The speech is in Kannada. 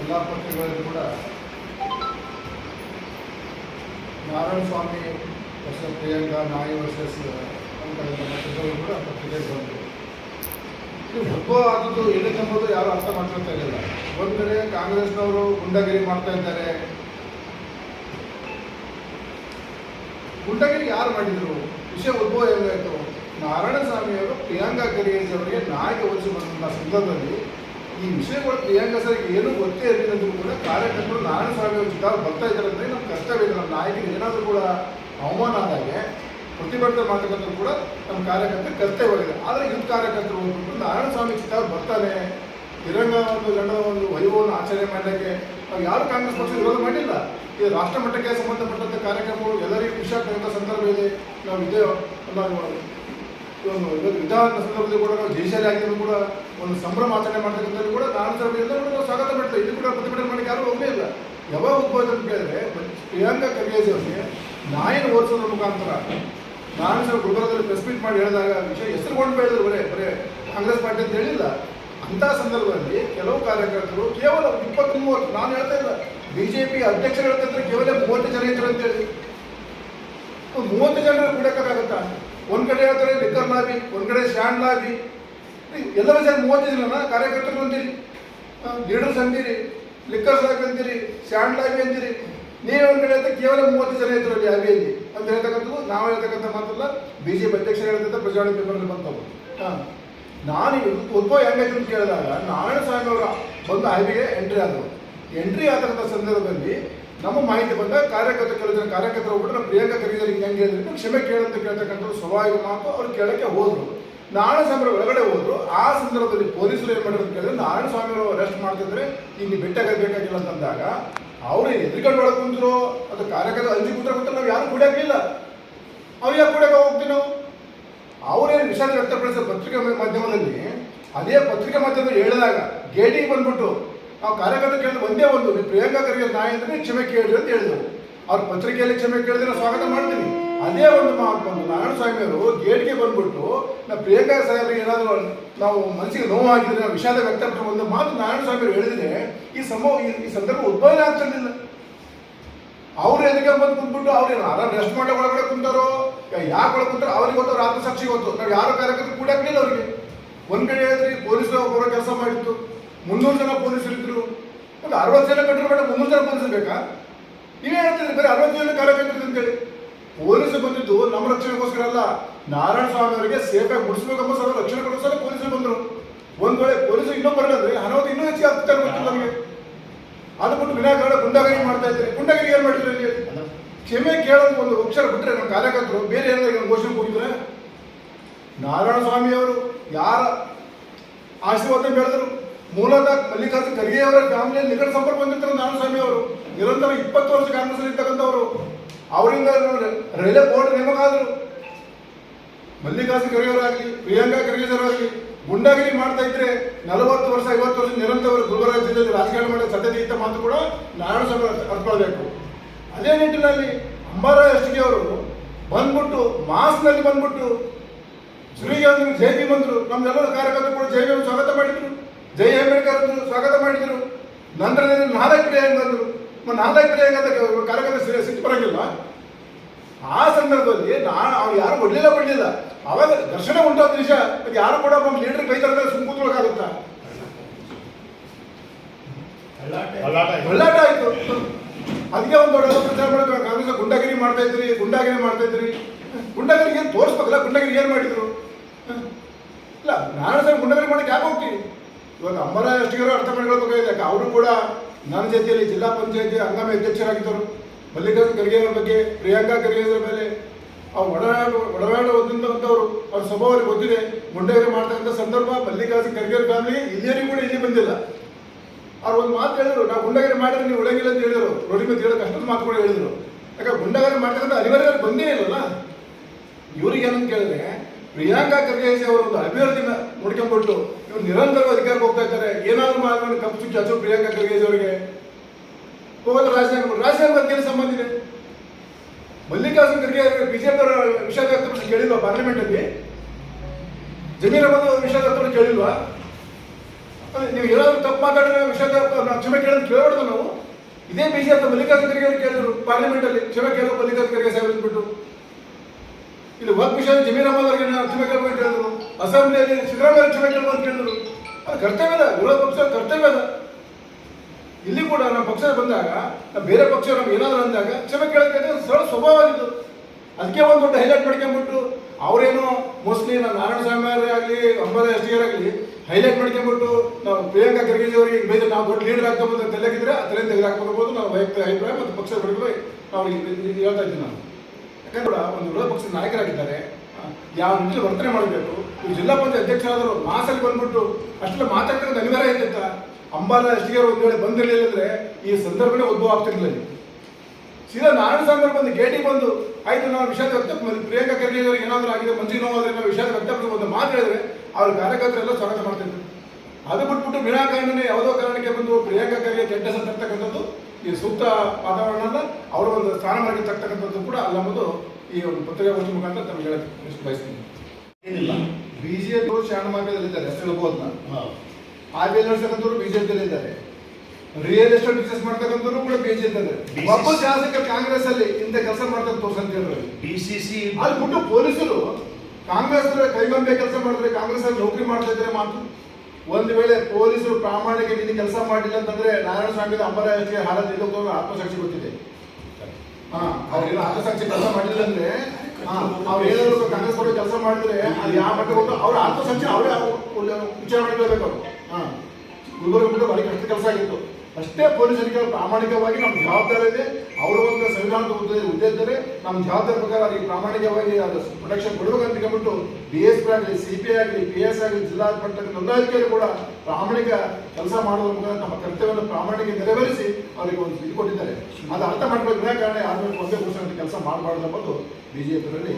ಎಲ್ಲ ಪಕ್ಷಗಳಲ್ಲಿ ಕೂಡ ನಾರಾಯಣ ಸ್ವಾಮಿ ವರ್ಸಸ್ ಪ್ರಿಯಾಂಕಾ, ನಾಯಿ ಅಂತ ಪತ್ರಿಕೆಗಳು ಕೂಡ ಪತ್ರಿಕೆಗೆ ಬಂದರು ಇದು ಹಬ್ಬ ಆದದ್ದು ಏನಕ್ಕಂಬೋದು ಯಾರು ಅರ್ಥ ಮಾಡ್ಕೊಳ್ತಾ ಇರಲಿಲ್ಲ. ಒಂದು ಕಡೆ ಕಾಂಗ್ರೆಸ್ನವರು ಗುಂಡಗಿರಿ ಮಾಡ್ತಾ ಇದ್ದಾರೆ. ಗುಂಡಗಿರಿ ಯಾರು ಮಾಡಿದ್ರು? ವಿಷಯ ಉದ್ಭವ ಹೇಗಾಯಿತು ನಾರಾಯಣಸ್ವಾಮಿಯವರು ಪ್ರಿಯಾಂಕಾ ಖರ್ಗೆ ಅವರಿಗೆ ವಹಿಸಿ ಬಂದಂಥ ಸಂದರ್ಭದಲ್ಲಿ ಈ ವಿಷಯಗಳು ಪ್ರಿಯಾಂಕಾ ಸರ್ಗೆ ಏನೂ ಗೊತ್ತೇ ಇರಲಿಲ್ಲ ಕೂಡ ಕಾರ್ಯಕರ್ತರು ನಾರಾಯಣಸ್ವಾಮಿ ಅವ್ರ ಜೊತೆ ಬರ್ತಾ ಇದ್ದಾರೆ ಅಂದರೆ ನಮ್ಮ ಕಷ್ಟವೇ ಇದೆ. ನಮ್ಮ ನಾಯಕರಿಗೆ ಏನಾದರೂ ಕೂಡ ಅವಮಾನ ಆದಾಗೆ ಪ್ರತಿಭಟನೆ ಮಾಡ್ತಕ್ಕಂಥದ್ದು ಕೂಡ ನಮ್ಮ ಕಾರ್ಯಕರ್ತರ ಕರ್ತವ್ಯವಾಗಿದೆ ಆದರೆ ಯುದ್ಧ ಕಾರ್ಯಕರ್ತರು ಹೋಗ್ಬಿಟ್ಟು ನಾರಾಯಣಸ್ವಾಮಿ ಸ್ವಾಮಿ ಅವ್ರು ಬರ್ತಾನೆ. ತಿರಂಗ ಒಂದು ಗಂಡದ ಒಂದು ವೈಭವವನ್ನು ಆಚರಣೆ ಮಾಡಲಿಕ್ಕೆ ನಾವು ಯಾರು ಕಾಂಗ್ರೆಸ್ ಪಕ್ಷ ವಿರೋಧ ಮಾಡಿಲ್ಲ ಈ ರಾಷ್ಟ್ರಮಟ್ಟಕ್ಕೆ ಸಂಬಂಧಪಟ್ಟಂಥ ಕಾರ್ಯಕ್ರಮಗಳು ಎಲ್ಲರಿಗೂ ಖುಷಿ ಆಗ್ತಕ್ಕಂಥ ಸಂದರ್ಭ ಇದೆ. ನಾವು ಇದೇ ನಾವು ವಿಧಾನ ಸಂದರ್ಭದಲ್ಲಿ ಕೂಡ ನಾವು ಜಯಶಾಲಿ ಆಗಿದ್ರು ಕೂಡ ಒಂದು ಸಂಭ್ರಮ ಆಚರಣೆ ಮಾಡ್ತಕ್ಕಂಥದ್ದು ಕೂಡ ನಾನು ಎಲ್ಲ ಕೂಡ ನಾವು ಸ್ವಾಗತ ಮಾಡ್ತೇವೆ ಇದು ಕೂಡ ಪ್ರತಿಭಟನೆ ಮಾಡಕ್ಕೆ ಯಾರು ಒಮ್ಮೆ ಇಲ್ಲ. ಯಾವಾಗ ಉದ್ಭವ ಅಂತ ಕೇಳಿದ್ರೆ ಪ್ರಿಯಾಂಕಾ ಖರ್ಗೆ ಅವರಿಗೆ ಓದಿಸೋದ್ರ ಮುಖಾಂತರ ನಾನು ಸರ್ ಗುಲ್ಬರ್ಗದಲ್ಲಿ ಪ್ರೆಸ್ ಮೀಟ್ ಮಾಡಿ ಹೇಳಿದಾಗ ವಿಷಯ ಹೆಸರುಕೊಂಡು ಬೆಳೆದ್ರು ಬರೇ ಬರೇ ಕಾಂಗ್ರೆಸ್ ಪಾರ್ಟಿ ಅಂತ ಹೇಳಿಲ್ಲ. ಅಂತ ಸಂದರ್ಭದಲ್ಲಿ ಕೆಲವು ಕಾರ್ಯಕರ್ತರು ಕೇವಲ ಇಪ್ಪತ್ತು ಮೂವತ್ತು, ನಾನು ಹೇಳ್ತಾ ಇಲ್ಲ, ಬಿಜೆಪಿ ಅಧ್ಯಕ್ಷರು ಹೇಳ್ತಂದ್ರೆ ಕೇವಲ ಮೂವತ್ತು ಜನ ಇದ್ರು ಅಂತೇಳಿ ಮೂವತ್ತು ಜನರು ಕೂಡಕ್ಕಾಗತ್ತಾ ಒಂದ್ ಕಡೆ ಹೇಳ್ತಾರೆ ಲಿಕ್ಕರ್ ಲಾಬಿ ಒಂದ್ ಕಡೆ ಸ್ಟ್ಯಾಂಡ್ ಲಾಬಿ ಎಲ್ಲರೂ ಜನ ಮೂವತ್ತು ಜನ ಕಾರ್ಯಕರ್ತರು ಅಂತೀರಿ. ಲೀಡರ್ಸ್ ಅಂತೀರಿ ಲಿಕ್ಕರ್ ಲಾಬಿ ಅಂತೀರಿ ಸ್ಟ್ಯಾಂಡ್ ಲಾಬಿ ಅಂತೀರಿ. ನೀವು ಒಂದ್ ಕಡೆ ಕೇವಲ ಮೂವತ್ತು ಜನ ಇದ್ರು ಅಲ್ಲಿ ಅಭಿಯಲ್ಲಿ ಅಂತ ಹೇಳ್ತಕ್ಕಂಥದ್ದು. ನಾವು ಹೇಳ್ತಕ್ಕಂಥ ಮಾತಲ್ಲ ಬಿಜೆಪಿ ಅಧ್ಯಕ್ಷರು ಹೇಳ್ತಂತ ಪ್ರಜಾವಾಣಿ ಪೇಪರಲ್ಲಿ ಬಂತವು. ನಾನು ಉದ್ಭವ ಹೆಂಗಾಯ್ತು ಅಂತ ಕೇಳಿದಾಗ ನಾರಾಯಣ ಸ್ವಾಮಿ ಅವರ ಬಂದು ಹೈಬಿಗೆ ಎಂಟ್ರಿ ಆದರು. ಎಂಟ್ರಿ ಆದಂಥ ಸಂದರ್ಭದಲ್ಲಿ ನಮ್ಮ ಮಾಹಿತಿ ಬಂದಾಗ ಕಾರ್ಯಕರ್ತ ಕೆಲವು ಜನ ಕಾರ್ಯಕರ್ತರು ಹೋಗ್ಬಿಟ್ಟು ನಮ್ಮ ಪ್ರಿಯಾಂಕಾ ಖರೀದಿ ಹಿಂಗೆ ಹೆಂಗೆ ಹೇಳಿದ್ರು. ಕ್ಷಮೆ ಕೇಳಂತ ಕೇಳ್ತಕ್ಕಂಥ ಸ್ವಾಭಾವಿಕ ಮಾತು ಅವ್ರು ಕೇಳಕ್ಕೆ ಹೋದ್ರು. ನಾರಾಯಣ ಸ್ವಾಮಿ ಒಳಗಡೆ ಹೋದ್ರು. ಆ ಸಂದರ್ಭದಲ್ಲಿ ಪೊಲೀಸರು ಏನು ಮಾಡಿದ್ರು ಅಂತ ಕೇಳಿದ್ರೆ ನಾರಾಯಣ ಸ್ವಾಮಿ ಅವರು ಅರೆಸ್ಟ್ ಮಾಡ್ತಿದ್ರೆ ಇಲ್ಲಿ ಬೆಟ್ಟಗಬೇಕಾಗಿಲ್ಲ ಅಂತಂದಾಗ ಅವ್ರು ಎದುರುಗಡೆ ಒಳಗೆ ಕುಂತರು ಅದು ಕಾರ್ಯಕರ್ತ ಅಂಜಿ ಕುಂತ್ರೆ ಗೊತ್ತಿಲ್ಲ, ನಾವು ಯಾರು ಕುಡಿಯೋಕ್ಕಿಲ್ಲ ಅವ್ರು ಯಾಕೆ ಕುಡಿಯೋಕೆ ಹೋಗ್ತೀವಿ ನಾವು? ಅವರೇನು ವಿಷಾದ ವ್ಯಕ್ತಪಡಿಸಿದ ಪತ್ರಿಕಾ ಮಾಧ್ಯಮದಲ್ಲಿ ಅದೇ ಪತ್ರಿಕಾ ಮಾಧ್ಯಮದಲ್ಲಿ ಹೇಳಿದಾಗ ಗೇಟಿಗೆ ಬಂದ್ಬಿಟ್ಟು ನಾವು ಕಾರ್ಯಕರ್ತರು ಕೇಳಿದ್ರೆ ಒಂದೇ ಒಂದು ನೀವು ಪ್ರಿಯಾಂಕಾ ಖರ್ಗೆ ನಾಯಿ ಅಂದ್ರೆ ಕ್ಷಮೆ ಕೇಳಿ ಅಂತ ಹೇಳಿದ್ರು. ಅವ್ರ ಪತ್ರಿಕೆಯಲ್ಲಿ ಕ್ಷಮೆ ಕೇಳಿದ್ರೆ ಸ್ವಾಗತ ಮಾಡ್ತೀನಿ. ಅದೇ ಒಂದು ಮಾತು ಬಂದು ಅವರು ಗೇಟ್ಗೆ ಬಂದ್ಬಿಟ್ಟು, ನಾ ಪ್ರಿಯಾಂಕಾ ಸಾಹೇಬ್ರಿಗೆ ಏನಾದರೂ ನಾವು ಮನಸ್ಸಿಗೆ ನೋವು ಆಗಿದ್ರೆ ನಾವು ವಿಷಾದ ವ್ಯಕ್ತಪಡಿಸಿದ ಒಂದು ಮಾತು ನಾರಾಯಣ ಸ್ವಾಮಿ ಅವರು ಹೇಳಿದ್ರೆ, ಈ ಸಂಭವ, ಈ- ಸಂದರ್ಭ ಉದ್ಭವನೇ ಆಗ್ತಿರ್ಲಿಲ್ಲ. ಅವ್ರು ಎದಕ್ಕೆ ಬಂದು ಕುಂತ್ಬಿಟ್ಟು ಅವ್ರೇನು ಆರಾಮ್ ರೆಸ್ಟ್ ಮಾಡೋ ಒಳಗಡೆ ಕುಂತಾರೋ? ಯಾಕೆ ಒಳಗೆ ಕುಂತಾರೋ? ಅವ್ರಿಗೆ ಗೊತ್ತು, ರಾತ್ರಿ ಸಾಕ್ಷಿ ಗೊತ್ತು. ನಾವು ಯಾರು ಕಾರ್ಯಕರ್ತರು ಕೂಡ ಅವ್ರಿಗೆ. ಒಂದ್ ಕಡೆ ಹೇಳಿದ್ರಿ ಪೊಲೀಸರು ಕೆಲಸ ಮಾಡಿತ್ತು. ಮುನ್ನೂರು ಜನ ಪೊಲೀಸರು ಇದ್ರು ಒಂದು ಅರವತ್ತು ಜನ ಕಟ್ಟರು ಬೇಡ ಮುನ್ನೂರು ಜನ ಪೊಲೀಸರು ಬೇಕಾ ನೀವೇ ಹೇಳ್ತಿದ್ರಿ ಬೇರೆ ಅರವತ್ತು ಜನ ಕಾರ್ಯಕರ್ತರು ಅಂತೇಳಿ ಪೊಲೀಸರು ಬಂದಿದ್ದು ನಮ್ಮ ರಕ್ಷಣೆಗೋಸ್ಕರ ಅಲ್ಲ. ನಾರಾಯಣ ಸ್ವಾಮಿ ಅವರಿಗೆ ಸೇಫಾಗಿ ಮುಡಿಸ್ಬೇಕಂಬ ಸರ್ ರಕ್ಷಣೆ ಕೊಡೋ ಸಲ ಪೊಲೀಸರು ಬಂದರು. ಒಂದ್ ವೇಳೆ ಪೊಲೀಸರು ಇನ್ನೂ ಅಂದ್ರೆ ಅನಾಹುತ ಇನ್ನೂ ಹೆಚ್ಚಿಗೆ ಆಗ್ತಾರೆ ಗೊತ್ತಿಲ್ಲ ನಮಗೆ. ಅದು ಬಿಟ್ಟು ವಿನಾಕಾರಣ ಗುಂಡಾಗಿರಿ ಮಾಡ್ತಾ ಇದ್ದಾರೆ. ಗುಂಡಾಗಿರಿ ಏನು ಮಾಡಿದ್ರು ಇಲ್ಲಿ? ಕ್ಷಮೆ ಕೇಳೋದು ಒಂದು ಅಕ್ಷರ ಬಿಟ್ಟರೆ ನಮ್ಮ ಕಾರ್ಯಕರ್ತರು, ಬೇರೆ ಏನಾದ್ರು ಘೋಷಣೆ ಕೂಗಿದ್ರೆ? ನಾರಾಯಣ ಸ್ವಾಮಿ ಅವರು ಯಾರ ಆಶೀರ್ವಾದ ಬೆಳೆದರು ಮೂಲತಃ ಮಲ್ಲಿಕಾರ್ಜುನ್ ಖರ್ಗೆ ಅವರ ಫ್ಯಾಮಿಲಿಯಲ್ಲಿ ನಿಕಟ ಸಂಪರ್ಕ ಹೊಂದಿರ್ತಾರೆ ನಾರಾಯಣಸ್ವಾಮಿ ಅವರು. ನಿರಂತರ ಇಪ್ಪತ್ತು ವರ್ಷ ಕಾಂಗ್ರೆಸ್ ಇರ್ತಕ್ಕಂಥವ್ರು. ಅವರಿಂದ ರೈಲ್ವೆ ಬೋರ್ಡ್ ನೇಮಕ ಆದರು. ಮಲ್ಲಿಕಾರ್ಜುನ್ ಖರ್ಗೆ ಅವರಾಗಲಿ, ಪ್ರಿಯಾಂಕಾ ಖರ್ಗೆ ಅವರಾಗಲಿ ಗುಂಡಾಗಿರಿ ಮಾಡ್ತಾ ಇದ್ರೆ ನಲವತ್ತು ವರ್ಷ, ಐವತ್ತು ವರ್ಷ ನಿರಂತರ ಗುಲ್ಬರ್ಗ ಜಿಲ್ಲೆಯಲ್ಲಿ ರಾಜಕೀಯ ಮಾಡೋ ಸಾಧ್ಯತೆ ಇದ್ದ ಮಾತು ಕೂಡ ನಾರಾಯಣಸ್ವಾಮಿ ಅರ್ಥಕೊಳ್ಬೇಕು ಅದೇ ನಿಟ್ಟಿನಲ್ಲಿ ಅಂಬಾರ ಎಷ್ಟಿಗೆ ಅವರು ಬಂದ್ಬಿಟ್ಟು ಮಾಸ್ನಲ್ಲಿ ಬಂದ್ಬಿಟ್ಟು ಜುರಿಗೆ ಜೈ ಭೀಮ್ ಅಂದ್ರು ನಮ್ದೆಲ್ಲರ ಕಾರ್ಯಕರ್ತರು ಕೂಡ ಜೈ ಸ್ವಾಗತ ಮಾಡಿದ್ರು. ಜೈ ಅಂಬೇಡ್ಕರ್ ಸ್ವಾಗತ ಮಾಡಿದ್ರು. ನಂತರದಲ್ಲಿ ನಾಲ್ಕು ಹೆಂಗಂದ್ರು ನಾಲ್ಕು ಅಂತ ಕಾರ್ಯಕರ್ತ ಸಿಕ್ಕಿ ಸಿಟ್ಟು ಬರಂಗಿಲ್ಲ ಆ ಸಂದರ್ಭದಲ್ಲಿ ನಾನು ಅವ್ರು ಯಾರು ಕೊಡ್ಲಿಲ್ಲ ಬರಲಿಲ್ಲ ಅವಾಗ ದರ್ಶನ ಉಂಟಾದ ವಿಷಯ ಅದು ಯಾರು ಕೂಡ ಒಬ್ಬ ಲೀಡರ್ ಕೈ ಸುಮ್ ಕೂತ್ಕೊಳ್ಳೋಕ್ಕಾಗುತ್ತಾ ಒಳ್ಳಾಟ ಆಯ್ತು. ಅದಕ್ಕೆ ಒಂದು ದೊಡ್ಡ ಪ್ರಚಾರ ಮಾಡಬೇಕು ಕಾಂಗ್ರೆಸ್ ಗುಂಡಾಗಿರಿ ಮಾಡ್ತಾ ಇದ್ರಿ ಗುಂಡಾಗಿರಿ ಮಾಡ್ತಾ ಇದ್ರಿ. ಗುಂಡಾಗಿರಿಗೆ ಏನು ತೋರಿಸ್ಬೇಕಲ್ಲ? ಗುಂಡಾಗಿರಿ ಏನು ಮಾಡಿದ್ರು? ಇಲ್ಲ ನಾನು ಸರ್ ಗುಂಡಾಗಿರಿ ಮಾಡಕ್ಕೆ ಯಾಕೆ ಹೋಗ್ತೀನಿ ಇವಾಗ ಅಮ್ಮರ ಅಷ್ಟಿಗರು ಅರ್ಥ ಮಾಡ್ಕೊಳ್ಬೇಕಾಗಿದೆ. ಅವರು ಕೂಡ ನನ್ನ ಜೊತೆಯಲ್ಲಿ ಜಿಲ್ಲಾ ಪಂಚಾಯತಿ ಹಂಗಾಮಿ ಅಧ್ಯಕ್ಷರಾಗಿದ್ದರು ಮಲ್ಲಿಕಾರ್ಜುನ ಖರ್ಗೆ ಅವರ ಬಗ್ಗೆ, ಪ್ರಿಯಾಂಕಾ ಖರ್ಗೆ ಅವರ ಮೇಲೆ, ಅವ್ರು ಒಡನಾಡು ಒಡನಾಡು ಹೊಂದಿದಂಥವ್ರು ಅವ್ರ ಸ್ವಭಾವಕ್ಕೆ ಗೊತ್ತಿದೆ ಗುಂಡಾಗಿರಿ ಮಾಡ್ತಕ್ಕಂಥ ಸಂದರ್ಭ ಮಲ್ಲಿಕಾರ್ಜುನ ಖರ್ಗೆ ಅವ್ರ ಫ್ಯಾಮಿಲಿ ಇಲ್ಲಿಯರಿಗೂ ಕೂಡ ಇಲ್ಲಿ ಬಂದಿಲ್ಲ. ಅವ್ರು ಒಂದು ಮಾತು ಹೇಳಿದ್ರು. ನಾವು ಗುಂಡಗಾರಿ ಮಾಡಿದ್ರೆ ನೀವು ಉಳಂಗಿಲ್ಲ ಅಂತ ಹೇಳಿದ್ರು. ರೋಡಿ ಮೇಲೆ ಹೇಳೋಕೆ ಅಷ್ಟೊಂದು ಮಾತು ಕೂಡ ಹೇಳಿದ್ರು. ಯಾಕೆ ಗುಂಡಗಾರಿ ಮಾಡ್ತಕ್ಕಂಥ ಅನಿವಾರ್ಯ ಬಂದೇ ಇಲ್ಲಲ್ಲ. ಇವ್ರಿಗೆ ಏನಂತ ಕೇಳಿದ್ರೆ ಪ್ರಿಯಾಂಕಾ ಖರ್ಗೆ ಒಂದು ಅಭಿವೃದ್ಧಿನ ನೋಡ್ಕೊಂಡ್ಬಿಟ್ಟು ಇವ್ರು ನಿರಂತರ ಅಧಿಕಾರಕ್ಕೆ ಹೋಗ್ತಾ ಇದ್ದಾರೆ. ಏನಾದ್ರು ಮಾಡೋಣ, ಕಪ್ಪು ಹಚ್ಚು ಪ್ರಿಯಾಂಕಾ ಖರ್ಗೆ ಅವರಿಗೆ. ರಾಜಧಾನಿ ರಾಜಧಾನಿ ಬಗ್ಗೆ ಸಂಬಂಧ ಇದೆ. ಮಲ್ಲಿಕಾರ್ಜುನ್ ಖರ್ಗೆ ಅವರಿಗೆ ಬಿಜೆಪಿ ಅವರ ವಿಷಯ ವ್ಯಕ್ತಪಡಿಸಿ ಕೇಳಿಲ್ವಾ ಪಾರ್ಲಿಮೆಂಟ್ ಅಲ್ಲಿ ಜಮೀರ್ ಅಹಮದ್ ಅವರ ವಿಷಯ ವ್ಯಕ್ತಪಡಿಸಿ ಕೇಳಿಲ್ವಾ? ನೀವು ಏನಾದ್ರು ತಪ್ಪು ಮಾತಾಡಿದ್ರೆ ವಿಷಯ ನಾವು ಕ್ಷಮೆ ಕೇಳೋದು ಕೇಳಬಾರ್ದು ನಾವು. ಇದೇ ಬಿಜೆಪಿ ಮಲ್ಲಿಕಾರ್ಜುನ್ ಖರ್ಗೆ ಅವರು ಕೇಳಿದ್ರು ಪಾರ್ಲಿಮೆಂಟ್ ಅಲ್ಲಿ ಕ್ಷಮೆ ಕೇಳೋ ಮಲ್ಲಿಕಾರ್ಜುನ್ ಖರ್ಗೆ ಸಾಹೇಬ್ ಅಂದ್ಬಿಟ್ಟು. ಇಲ್ಲಿ ವರ್ಕ್ ವಿಷಯ ಜಮೀರ್ ಅಹಮದ್ ಅವರಿಗೆ ಕೇಳ್ಬೇಕು ಹೇಳಿದ್ರು. ಅಸೆಂಬ್ಲಿಯಲ್ಲಿ ಸಿದ್ದರಾಮಯ್ಯ ಕ್ಷಮೆ ಅಂತ ಹೇಳಿದ್ರು. ಅದು ಕರ್ತವ್ಯದ ವಿರೋಧ ಪಕ್ಷ ಕರ್ತವ್ಯದ ಇಲ್ಲಿ ಕೂಡ ನಮ್ಮ ಪಕ್ಷ ಬಂದಾಗ ನಾವು ಬೇರೆ ಪಕ್ಷ ನಮ್ಗೆ ಏನಾದ್ರು ಅಂದಾಗ ಕ್ಷಮೆ ಕೇಳೋಕೆ ಅದು ಸರಳ ಸ್ವಭಾವ ಆಗಿದ್ದು ಅದಕ್ಕೆ ಒಂದು ದೊಡ್ಡ ಹೈಲೈಟ್ ಮಾಡ್ಕೊಂಡ್ಬಿಟ್ಟು ಅವರೇನು ಮೋಸ್ಟ್ಲಿ ನಮ್ಮ ನಾರಾಯಣ ಸ್ವಾಮಿ ಆಗಲಿ, ಅಂಬರ ಎಸ್ ಡಿ ಆಗಲಿ ಹೈಲೈಟ್ ಮಾಡ್ಕೊಂಡ್ಬಿಟ್ಟು ನಾವು ಪ್ರಿಯಾಂಕಾ ಖರ್ಗೆ ಅವರಿಗೆ ಬೇರೆ ನಾವು ದೊಡ್ಡ ಲೀಡರ್ ಆಗ್ತಾ ಅಂತ ತಲೆಗಿದ್ರೆ ಅದರಿಂದ ತಲೆಯಿಂದ ತೆಗೆದಾಕ್ಬೋದು ನಾವು ವೈಯಕ್ತಿಕ ಅಭಿಪ್ರಾಯ ಮತ್ತು ಪಕ್ಷದ ಬಳಿಕ ನಾವು ಹೇಳ್ತಾ ಇದ್ದೀನಿ ನಾನು ಯಾಕಂದ್ರೆ ಒಂದು ವಿರೋಧ ಪಕ್ಷದ ನಾಯಕರಾಗಿದ್ದಾರೆ. ಯಾವ ವರ್ತನೆ ಮಾಡಬೇಕು? ಈ ಜಿಲ್ಲಾ ಪಂಚಾಯತ್ ಅಧ್ಯಕ್ಷರಾದರು ಮಾಸಲ್ಲಿ ಬಂದ್ಬಿಟ್ಟು ಅಷ್ಟೆಲ್ಲ ಮಾತಾಡ್ತಕ್ಕಂಥ ಅನಿವಾರ್ಯ ಅಂತ ಅಂಬಾಲ ಎಷ್ಟಿಗೆ ಒಂದು ವೇಳೆ ಬಂದಿರಲಿಲ್ಲ ಅಂದ್ರೆ ಈ ಸಂದರ್ಭನೇ ಉದ್ಭವ ಆಗ್ತಿರ್ಲಿಲ್ಲ. ಸೀದಾ ನಾರಾಯಣ ಸ್ವಾಮಿ ಬಂದು ಗೇಟಿಗೆ ಬಂದು, ಆಯ್ತು ನಾವು ವಿಷಯ ವ್ಯಕ್ತ ಪ್ರಿಯಾಂಕಾ ಖರ್ಗೆ ಅವರಿಗೆ ಏನಾದರೂ ಆಗಿದೆ ಮಂಜು ನೋವಾದ್ರೆ ನಾವು ವಿಷಯ ವ್ಯಕ್ತಪಡಿಸಿ ಒಂದು ಮಾತು ಹೇಳಿದ್ರೆ ಅವ್ರ ಕಾರ್ಯಕರ್ತರೆಲ್ಲ ಸ್ವಾಗತ ಮಾಡ್ತಿದ್ರು. ಅದು ಬಿಟ್ಬಿಟ್ಟು ವಿನಾಕಾರಣನೇ ಯಾವುದೋ ಕಾರಣಕ್ಕೆ ಬಂದು ಪ್ರಿಯಾಂಕಾ ಖರ್ಗೆ ಕೆಟ್ಟ ಹೆಸರು ತರ್ತಕ್ಕಂಥದ್ದು ಈ ಸೂಕ್ತ ವಾತಾವರಣದ ಅವರ ಒಂದು ಸ್ಥಾನಮಾನಕ್ಕೆ ತಕ್ಕಂಥದ್ದು ಕೂಡ ಅಲ್ಲ ಎಂಬುದು ಈ ಒಂದು ಪತ್ರಿಕಾಗೋಷ್ಠಿ ಮುಖಾಂತರ ತಮಗೆ ಹೇಳಕ್ಕೆ ಬಯಸ್ತೀನಿ ಏನಿಲ್ಲ. ಬಿ ಜೆ ಪಿ ಶರಣ ಹೇಳ್ಬೋದು ನಾನು. ಹಾ. ಆರ್ ಬಿ ಐ ನಡೆಸ್ತಕ್ಕಂಥವ್ರು ಬಿಜೆಪಿಯಲ್ಲಿ ಇದ್ದಾರೆ ರಿಯಲ್ ಎಸ್ಟೇಟ್ ಬಿಸ್ನೆಸ್ ಮಾಡ್ತಕ್ಕಂಥವ್ರು ಕೂಡ ಬಿ ಇದ್ದಾರೆ BCC ಒಬ್ಬ ಶಾಸಕ ಕಾಂಗ್ರೆಸ್ ಅಲ್ಲಿ ಹಿಂದೆ ಕೆಲಸ ಮಾಡ್ತಾರೆ ತೋರ್ಸಂತ ಹೇಳಿದ್ರು ಸಿ ಅಲ್ಲಿ ಬಿಟ್ಟು ಪೊಲೀಸರು ಕಾಂಗ್ರೆಸ್ ಕೈಗೊಂಬೆ ಕೆಲಸ ಮಾಡಿದ್ರೆ ಕಾಂಗ್ರೆಸ್ ಅಲ್ಲಿ ನೌಕರಿ ಮಾಡ್ತಾ ಇದ್ರೆ ಮಾತು ಒಂದು ವೇಳೆ ಪೊಲೀಸರು ಪ್ರಾಮಾಣಿಕ ನೀನು ಕೆಲಸ ಮಾಡಿಲ್ಲ ಅಂತಂದ್ರೆ ನಾರಾಯಣ ಸ್ವಾಮಿ ಅಂಬರಾಜಕ್ಕೆ ಹಾರ ನಿಲ್ಲೋದು ಆತ್ಮಸಾಕ್ಷಿ ಗೊತ್ತಿದೆ ಹಾ ಅವರೆಲ್ಲ ಆತ್ಮಸಾಕ್ಷಿ ಕೆಲಸ ಮಾಡಿಲ್ಲ ಅಂದ್ರೆ ಅವ್ರು ಏನಾದ್ರು ಕಾಂಗ್ರೆಸ್ ಕೂಡ ಕೆಲಸ ಮಾಡಿದ್ರೆ ಅದು ಯಾವ ಮಟ್ಟ ಕೊಟ್ಟು ಅವ್ರ ಆತ್ಮಸಾಕ್ಷಿ ಅವರೇ ವಿಚಾರ ಮಾಡಿರ್ಬೇಕು ಅವರು. ಹಾ, ಗುಲ್ಬರ್ಗ ಬಿಟ್ಟು ಭಾರಿ ಕಷ್ಟ ಕೆಲಸ ಆಗಿತ್ತು. ಅಷ್ಟೇ ಪೊಲೀಸರಿಗೆ ಪ್ರಾಮಾಣಿಕವಾಗಿ ನಮ್ಮ ಜವಾಬ್ದಾರಿ ಇದೆ. ಅವರ ಒಂದು ಸಂವಿಧಾನದ ಹುದ್ದೆ ಇದ್ದರೆ ನಮ್ಮ ಜವಾಬ್ದಾರಿ ಪ್ರಕಾರ ಅವರಿಗೆ ಪ್ರಾಮಾಣಿಕವಾಗಿ ಅದು ಪ್ರೊಟೆಕ್ಷನ್ ಕೊಡಬೇಕಂತ ಹೇಳ್ಬಿಟ್ಟು ಬಿ ಎಸ್ ಪಿ ಆಗಲಿ ಸಿ ಪಿ ಆಗಲಿ ಪಿ ಎಸ್ ಆಗಲಿ, ಜಿಲ್ಲಾ ನೋಂದಾಯಿಕೆಯರು ಕೂಡ ಪ್ರಾಮಾಣಿಕ ಕೆಲಸ ಮಾಡುವ ಮುಖಾಂತರ ನಮ್ಮ ಕರ್ತವ್ಯವನ್ನು ಪ್ರಾಮಾಣಿಕ ನೆರವೇರಿಸಿ ಅವರಿಗೆ ಒಂದು ಇದು ಕೊಟ್ಟಿದ್ದಾರೆ. ಅದು ಅರ್ಥ ಮಾಡ್ಬೇಕು ಕಾರಣ ಯಾರು ಒಂದೇ ಕೆಲಸ ಮಾಡಬಾರ್ದು ಅನ್ನೋದು ಬಿಜೆಪಿಯಲ್ಲಿ